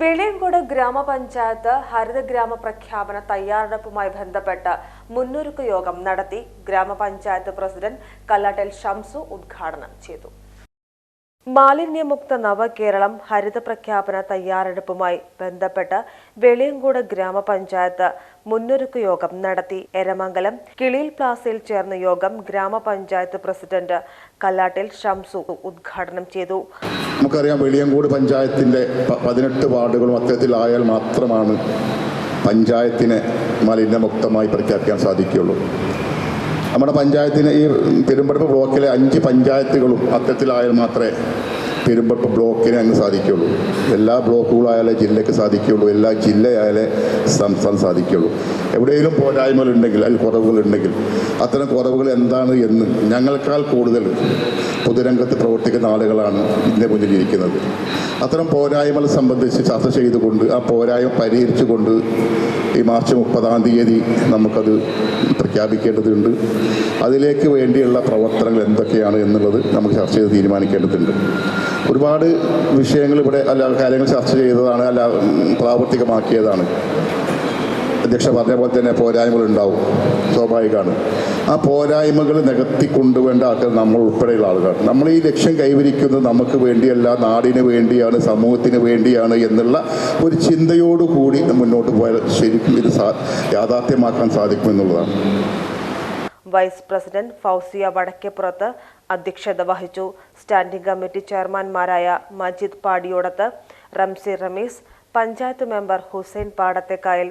വെളിയങ്കോട് ഗ്രാമപഞ്ചായത്ത് ഹരിതഗ്രാമ പ്രഖ്യാപന തയ്യാറെടുപ്പുമായി ബന്ധപ്പെട്ട് മുന്നൊരുക്ക യോഗം നടത്തി ഗ്രാമപഞ്ചായത്ത് പ്രസിഡന്റ് കല്ലാട്ടൽ ഷംസു ഉദ്ഘാടനം ചെയ്തു. മാലിന്യമുക്ത നവകേരളം ഹരിത പ്രഖ്യാപന തയ്യാറെടുപ്പുമായി ബന്ധപ്പെട്ട് വെളിയങ്കോട് ഗ്രാമപഞ്ചായത്ത് മുന്നൊരുക്ക യോഗം നടത്തി. എരമംഗലം കിളിയിൽ പ്ലാസയിൽ ചേർന്ന യോഗം ഗ്രാമപഞ്ചായത്ത് പ്രസിഡന്റ് കല്ലാട്ടിൽ ഷംസു ഉദ്ഘാടനം ചെയ്തു. നമുക്കറിയാം വെളിയങ്കോട് പഞ്ചായത്തിന്റെ പതിനെട്ട് വാർഡുകളും അത്തരത്തിലായാൽ മാത്രമാണ് പഞ്ചായത്തിനെ മാലിന്യമുക്തമായി പ്രഖ്യാപിക്കാൻ സാധിക്കുകയുള്ളൂ. നമ്മുടെ പഞ്ചായത്തിന് ഈ പെരുമ്പടപ്പ് ബ്ലോക്കിലെ അഞ്ച് പഞ്ചായത്തുകളും അത്തരത്തിലായാൽ മാത്രമേ പെരുമ്പടപ്പ് ബ്ലോക്കിനെ അങ്ങ് സാധിക്കുകയുള്ളൂ എല്ലാ ബ്ലോക്കുകളായാലേ ജില്ലയ്ക്ക് സാധിക്കുകയുള്ളൂ എല്ലാ ജില്ലയായാലേ സംസ്ഥാനം സാധിക്കുകയുള്ളൂ എവിടെയെങ്കിലും പോരായ്മകളുണ്ടെങ്കിൽ അതിൽ കുറവുകളുണ്ടെങ്കിൽ അത്തരം കുറവുകൾ എന്താണ് എന്ന് ഞങ്ങൾക്കാൾ കൂടുതൽ പൊതുരംഗത്ത് പ്രവർത്തിക്കുന്ന ആളുകളാണ് ഇതിന്റെ മുന്നിലിരിക്കുന്നത് അത്തരം പോരായ്മകൾ സംബന്ധിച്ച് ചർച്ച ചെയ്തുകൊണ്ട് ആ പോരായ്മ പരിഹരിച്ചുകൊണ്ട് ഈ മാർച്ച് മുപ്പതാം തീയതി നമുക്കത് പ്രഖ്യാപിക്കേണ്ടതുണ്ട്. അതിലേക്ക് വേണ്ടിയുള്ള പ്രവർത്തനങ്ങൾ എന്തൊക്കെയാണ് എന്നുള്ളത് നമുക്ക് ചർച്ച ചെയ്ത് തീരുമാനിക്കേണ്ടതുണ്ട്. ഒരുപാട് വിഷയങ്ങൾ ഇവിടെ അല്ല കാര്യങ്ങൾ ചർച്ച ചെയ്തതാണ് അല്ല പ്രാവർത്തികമാക്കിയതാണ്. അധ്യക്ഷ പറഞ്ഞ പോലെ തന്നെ പോരായ്മകൾ ഉണ്ടാവും സ്വാഭാവികമാണ്. ആ പോരായ്മകൾ നികത്തി കൊണ്ടുവേണ്ട ആൾക്കാർ നമ്മൾ ഉൾപ്പെടെയുള്ള ആളുകൾ നമ്മൾ ഈ ലക്ഷ്യം കൈവരിക്കുന്നത് നമുക്ക് വേണ്ടിയല്ല നാടിന് വേണ്ടിയാണ് സമൂഹത്തിന് വേണ്ടിയാണ് എന്നുള്ള ഒരു ചിന്തയോടുകൂടി മുന്നോട്ട് പോയാൽ ശരിക്കും ഇത് യാഥാർത്ഥ്യമാക്കാൻ സാധിക്കുമെന്നുള്ളതാണ്. വൈസ് പ്രസിഡന്റ് ഫൗസിയ വടക്കേപ്പുറത്ത് അധ്യക്ഷത വഹിച്ചു. സ്റ്റാൻഡിംഗ് കമ്മിറ്റി ചെയർമാൻമാരായ മജിദ് പാടിയോടത്ത് റംസി റമീസ് പഞ്ചായത്ത് മെമ്പർ ഹുസൈൻ പാടത്തേക്കായൽ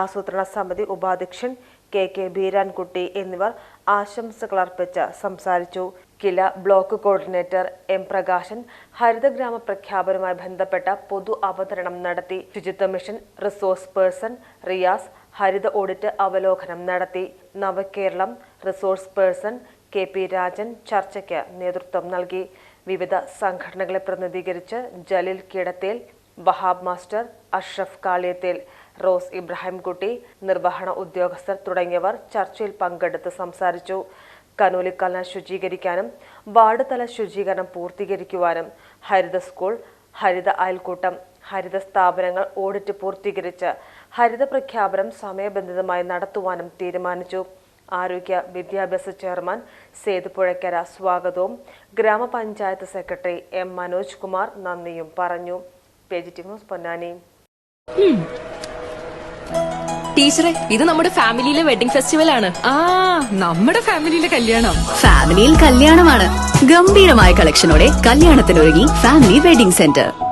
ആസൂത്രണ സമിതി ഉപാധ്യക്ഷൻ കെ കെ ബീരാൻകുട്ടി എന്നിവർ ആശംസകൾ അർപ്പിച്ച് സംസാരിച്ചു. Kila block coordinator M Prakashan ഹരിതഗ്രാമ പ്രഖ്യാപനവുമായി ബന്ധപ്പെട്ട പൊതു അവതരണം നടത്തി. ശുചിത്വ മിഷൻ റിസോഴ്സ് പേഴ്സൺ റിയാസ് ഹരിത ഓഡിറ്റ് അവലോകനം നടത്തി. Navakeralam resource person K P Rajan ചർച്ചയ്ക്ക് നേതൃത്വം നൽകി. വിവിധ സംഘടനകളെ പ്രതിനിധീകരിച്ച് ജലീൽ കിടത്തേൽ വഹാബ് മാസ്റ്റർ അഷ്റഫ് കാളിയത്തേൽ റോസ് ഇബ്രാഹിംകുട്ടി നിർവഹണ ഉദ്യോഗസ്ഥർ തുടങ്ങിയവർ ചർച്ചയിൽ പങ്കെടുത്ത് സംസാരിച്ചു. കനോലിക്കല ശുചീകരിക്കാനും വാർഡ് തല ശുചീകരണം പൂർത്തീകരിക്കുവാനും ഹരിത സ്കൂൾ ഹരിത അയൽക്കൂട്ടം ഹരിത സ്ഥാപനങ്ങൾ ഓഡിറ്റ് പൂർത്തീകരിച്ച് ഹരിത പ്രഖ്യാപനം സമയബന്ധിതമായി നടത്തുവാനും തീരുമാനിച്ചു. ആരോഗ്യ വിദ്യാഭ്യാസ ചെയർമാൻ സേതുപുഴക്കര സ്വാഗതവും ഗ്രാമപഞ്ചായത്ത് സെക്രട്ടറി എം മനോജ് കുമാർ നന്ദിയും പറഞ്ഞു. ന്യൂസ് പൊന്നാനി. ടീച്ചറെ ഇത് നമ്മുടെ ഫാമിലിയിലെ വെഡിങ് ഫെസ്റ്റിവൽ ആണ്. ആ നമ്മുടെ ഫാമിലിയിലെ കല്യാണം. ഫാമിലിയിൽ കല്യാണമാണ്. ഗംഭീരമായ കളക്ഷനോടെ കല്യാണത്തിനൊരുങ്ങി ഫാമിലി വെഡിംഗ് സെന്റർ.